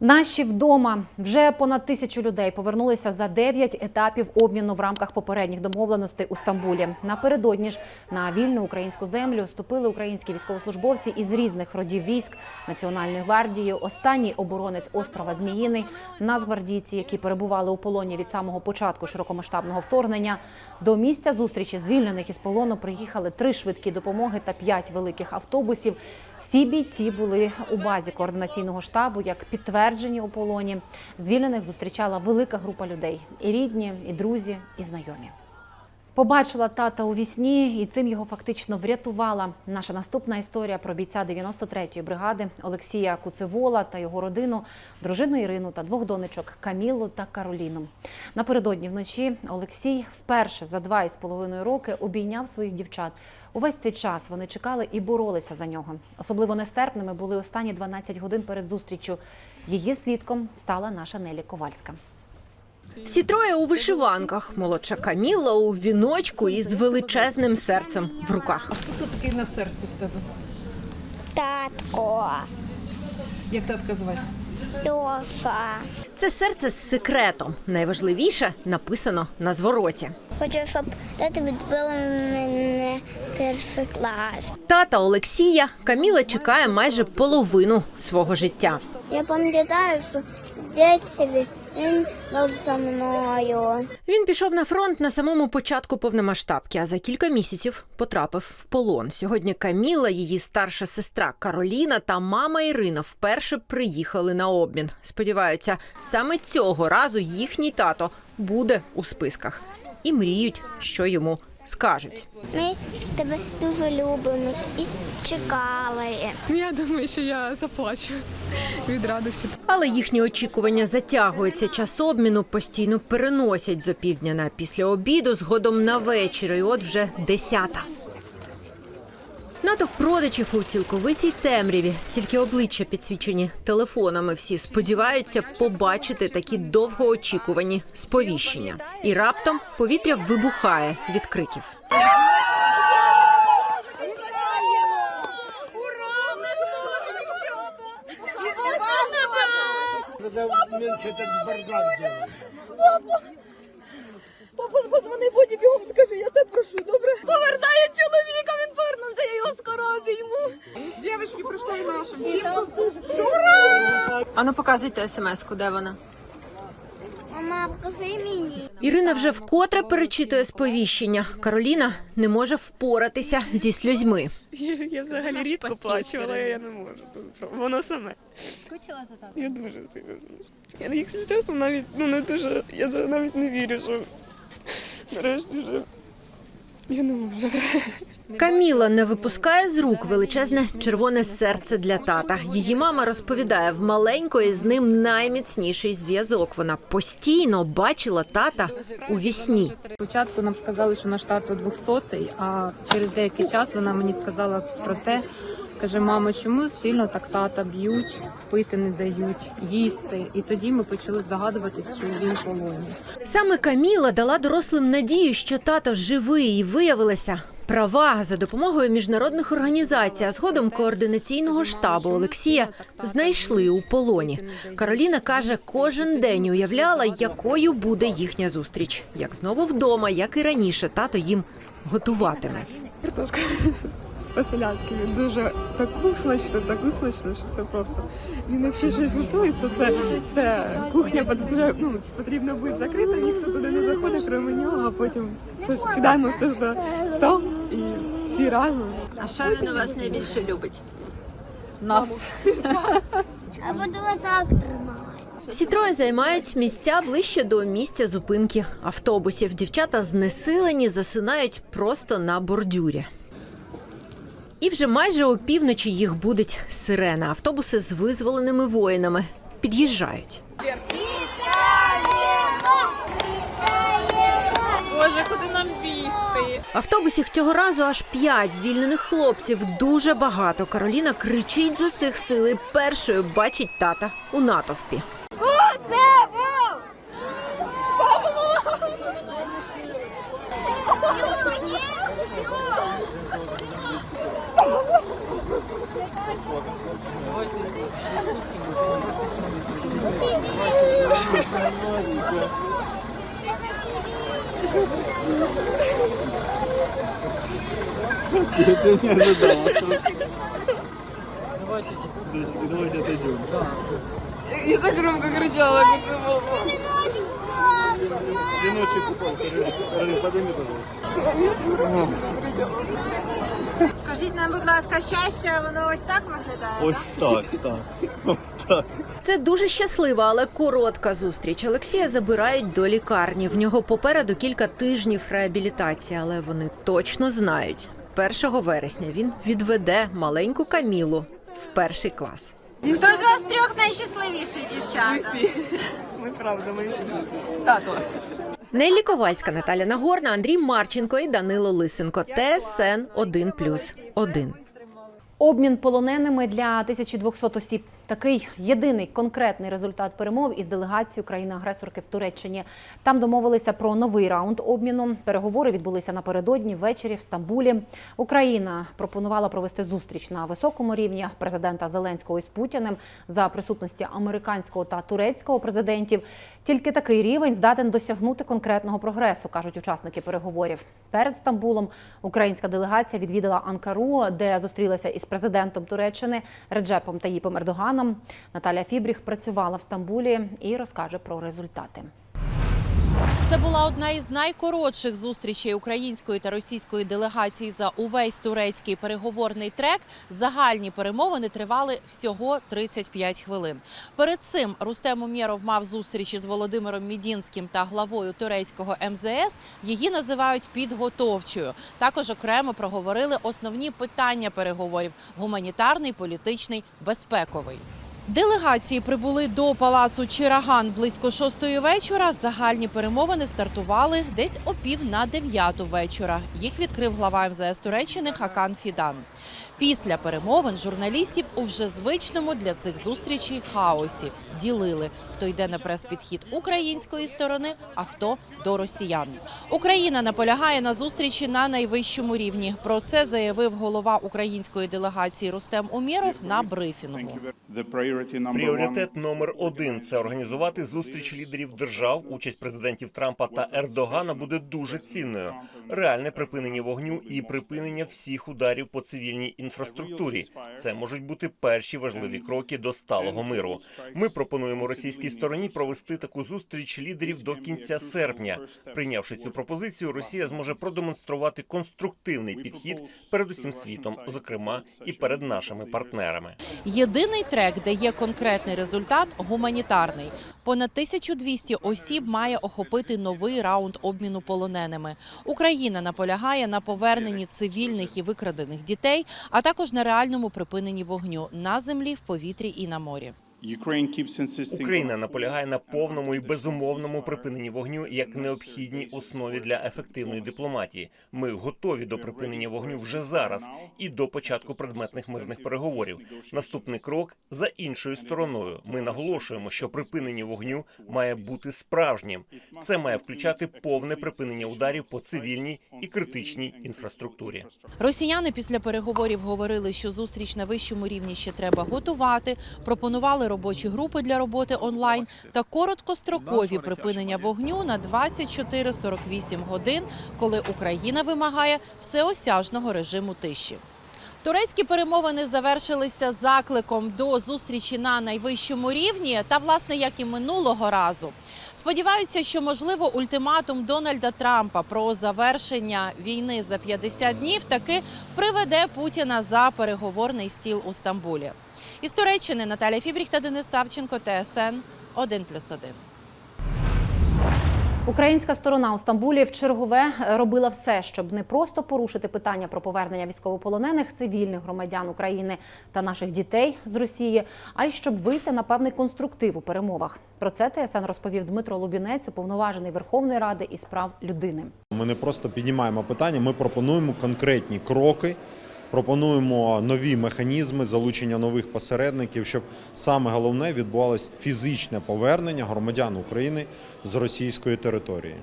Наші вдома вже понад тисячу людей повернулися за дев'ять етапів обміну в рамках попередніх домовленостей у Стамбулі. Напередодні ж на вільну українську землю ступили українські військовослужбовці із різних родів військ Національної гвардії. Останній оборонець острова Зміїний, нацгвардійці, які перебували у полоні від самого початку широкомасштабного вторгнення. До місця зустрічі звільнених із полону приїхали три швидкі допомоги та п'ять великих автобусів. Всі бійці були у базі координаційного штабу як підтверджені у полоні. Звільнених зустрічала велика група людей: і рідні, і друзі, і знайомі. Побачила тата у вісні, і цим його фактично врятувала. Наша наступна історія про бійця 93-ї бригади Олексія Куцевола та його родину, дружину Ірину та двох донечок Камілу та Кароліну. Напередодні вночі Олексій вперше за два із половиною роки обійняв своїх дівчат. Увесь цей час вони чекали і боролися за нього. Особливо нестерпними були останні 12 годин перед зустріччю. Її свідком стала наша Нелі Ковальська. Всі троє у вишиванках. Молодша Каміла у віночку із величезним серцем в руках. Хто такий на серці в тебе? Татко, Як татка звати? Льоша. Це серце з секретом. Найважливіше написано на звороті. Хочу, щоб тато відбили мене перший клас. Тата Олексія Каміла чекає майже половину свого життя. Я пам'ятаю, що в дитинстві він був зі мною. Він пішов на фронт на самому початку повномасштабки, а за кілька місяців потрапив в полон. Сьогодні Каміла, її старша сестра Кароліна та мама Ірина вперше приїхали на обмін. Сподіваються, саме цього разу їхній тато буде у списках і мріють, що йому скажуть. Ми тебе дуже любимо і чекали. Ну, Я думаю, що я заплачу від радості. Але їхні очікування затягуються. Час обміну постійно переносять з опівдня на після обіду, згодом на вечір. І от вже десята. Натовп продачів у цілковитій темряві, тільки обличчя підсвічені телефонами. Всі сподіваються побачити такі довгоочікувані сповіщення. І раптом повітря вибухає від криків. Когда меньше этот бардак делаешь. Папа, позвони Боді бігом, скажи, я тебе прошу, добре? Повертає чоловіка, він повернувся, я його скоро обійму. Дівчатки прийшли нашим всім. А ну показуйте смс-ку, де вона. Мама, покажи мені. Ірина вже вкотре перечитує сповіщення. Кароліна не може впоратися зі сльозьми. Я, я взагалі рідко плачу, але я не можу. Тут Воно саме. Скучила за татом? Я дуже сильно скучила. Я, якщо чесно, навіть ну не дуже. Я навіть не вірю, що нарешті вже. Я не можу. Каміла не випускає з рук величезне червоне серце для тата. Її мама розповідає, в маленької з ним найміцніший зв'язок. Вона постійно бачила тата у вісні. Спочатку нам сказали, що наш тато 200-й, а через деякий час вона мені сказала про те, каже, мамо, чому сильно так тата б'ють, пити не дають, їсти. І тоді ми почали здогадуватися, що він полоні. Саме Каміла дала дорослим надію, що тато живий, і виявилася. Права за допомогою міжнародних організацій, а згодом координаційного штабу Олексія знайшли у полоні. Кароліна каже, кожен день уявляла, якою буде їхня зустріч. Як знову вдома, як і раніше, тато їм готуватиме. Картошка по-селянськи. Він дуже таку смачну, таку смачну, що це просто. Він якщо щось готується, це все кухня потрібно, ну, потрібно бути закрита, ніхто туди не заходить, крім нього, а потім сідаємо все за стол і всі разом. А що він у вас найбільше любить? Нас А буду отак тримати. Всі троє займають місця ближче до місця зупинки автобусів. Дівчата знесилені засинають просто на бордюрі. І вже майже опівночі їх будить сирена. Автобуси з визволеними воїнами під'їжджають. Боже, куди нам бігти? Автобусів цього разу аж п'ять звільнених хлопців. Дуже багато. Кароліна кричить з усіх сил і першою бачить тата у натовпі. Это не ожидал. Давайте, давайте отойдем. Я так громко кричала, как ты было. Сыночек Каролин, подними, пожалуйста. Скажіть нам, будь ласка, щастя, воно ось так виглядає? Ось так, так. Ось так. Це дуже щаслива, але коротка зустріч. Олексія забирають до лікарні. В нього попереду кілька тижнів реабілітації, але вони точно знають. 1 вересня він відведе маленьку Камілу в перший клас. Хто з вас трьох найщасливіший дівчата? Всі. Ми правда, ми всі. Тато. Неллі Ковальська, Наталя Нагорна, Андрій Марченко і Данило Лисенко. ТСН 1+,1. Обмін полоненими для 1200 осіб. Такий єдиний конкретний результат перемов із делегацією країни-агресорки в Туреччині. Там домовилися про новий раунд обміну. Переговори відбулися напередодні ввечері в Стамбулі. Україна пропонувала провести зустріч на високому рівні президента Зеленського із Путіним за присутності американського та турецького президентів. Тільки такий рівень здатен досягнути конкретного прогресу, кажуть учасники переговорів. Перед Стамбулом українська делегація відвідала Анкару, де зустрілася із президентом Туреччини Реджепом Таїпом Ердоганом. Наталя Фібріх працювала в Стамбулі і розкаже про результати. Це була одна із найкоротших зустрічей української та російської делегації за увесь турецький переговорний трек. Загальні перемовини тривали всього 35 хвилин. Перед цим Рустем Умєров мав зустріч із Володимиром Мідінським та главою турецького МЗС. Її називають підготовчою. Також окремо проговорили основні питання переговорів: гуманітарний, політичний, безпековий. Делегації прибули до палацу Чираган близько шостої вечора. Загальні перемовини стартували десь о пів на дев'яту вечора. Їх відкрив глава МЗС Туреччини Хакан Фідан. Після перемовин журналістів у вже звичному для цих зустрічей хаосі ділили, хто йде на прес-підхід української сторони, а хто до росіян. Україна наполягає на зустрічі на найвищому рівні. Про це заявив голова української делегації Рустем Умєров на брифінгу. Пріоритет номер один це організувати зустріч лідерів держав. Участь президентів Трампа та Ердогана буде дуже цінною. Реальне припинення вогню і припинення всіх ударів по цивільній інфраструктурі. Це можуть бути перші важливі кроки до сталого миру. Ми пропонуємо російській стороні провести таку зустріч лідерів до кінця серпня. Прийнявши цю пропозицію, Росія зможе продемонструвати конструктивний підхід перед усім світом, зокрема і перед нашими партнерами. Єдиний трек, де є конкретний результат гуманітарний. Понад 1200 осіб має охопити новий раунд обміну полоненими. Україна наполягає на поверненні цивільних і викрадених дітей, а також на реальному припиненні вогню на землі, в повітрі і на морі. Україна наполягає на повному і безумовному припиненні вогню як необхідній основі для ефективної дипломатії. Ми готові до припинення вогню вже зараз і до початку предметних мирних переговорів. Наступний крок за іншою стороною. Ми наголошуємо, що припинення вогню має бути справжнім. Це має включати повне припинення ударів по цивільній і критичній інфраструктурі. Росіяни після переговорів говорили, що зустріч на вищому рівні ще треба готувати. Пропонували робочі групи для роботи онлайн та короткострокові припинення вогню на 24-48 годин, коли Україна вимагає всеосяжного режиму тиші. Турецькі перемовини завершилися закликом до зустрічі на найвищому рівні, та власне як і минулого разу. Сподіваються, що можливо ультиматум Дональда Трампа про завершення війни за 50 днів таки приведе Путіна за переговорний стіл у Стамбулі. Із Туреччини Наталя Фібріх та Денис Савченко, ТСН 1+,1. Українська сторона у Стамбулі в чергове робила все, щоб не просто порушити питання про повернення військовополонених цивільних громадян України та наших дітей з Росії, а й щоб вийти на певний конструктив у перемовах. Про це ТСН розповів Дмитро Лубінець, уповноважений Верховної Ради із прав людини. Ми не просто піднімаємо питання, ми пропонуємо конкретні кроки, пропонуємо нові механізми залучення нових посередників, щоб саме головне відбувалось фізичне повернення громадян України з російської території.